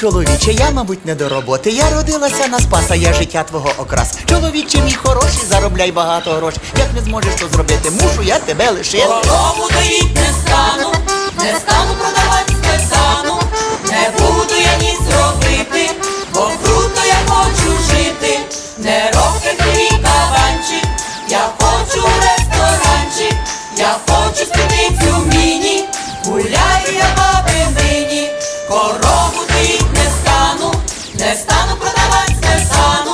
чоловіче, я, мабуть, не до роботи. Я родилася на спаса, я життя твого окрас. Чоловіче мій хороший, заробляй багато грошей. Як не зможеш то зробити, мушу я тебе лишити. Корову доїть не стану, не стану продавати сметану, не буду я ніс робити, бо круто я хочу жити, не роки хліб каванчик, я хочу ресторанчик, я хочу спідницю міні, гуляю я баби нині, не стану, не стану продавать, не стану.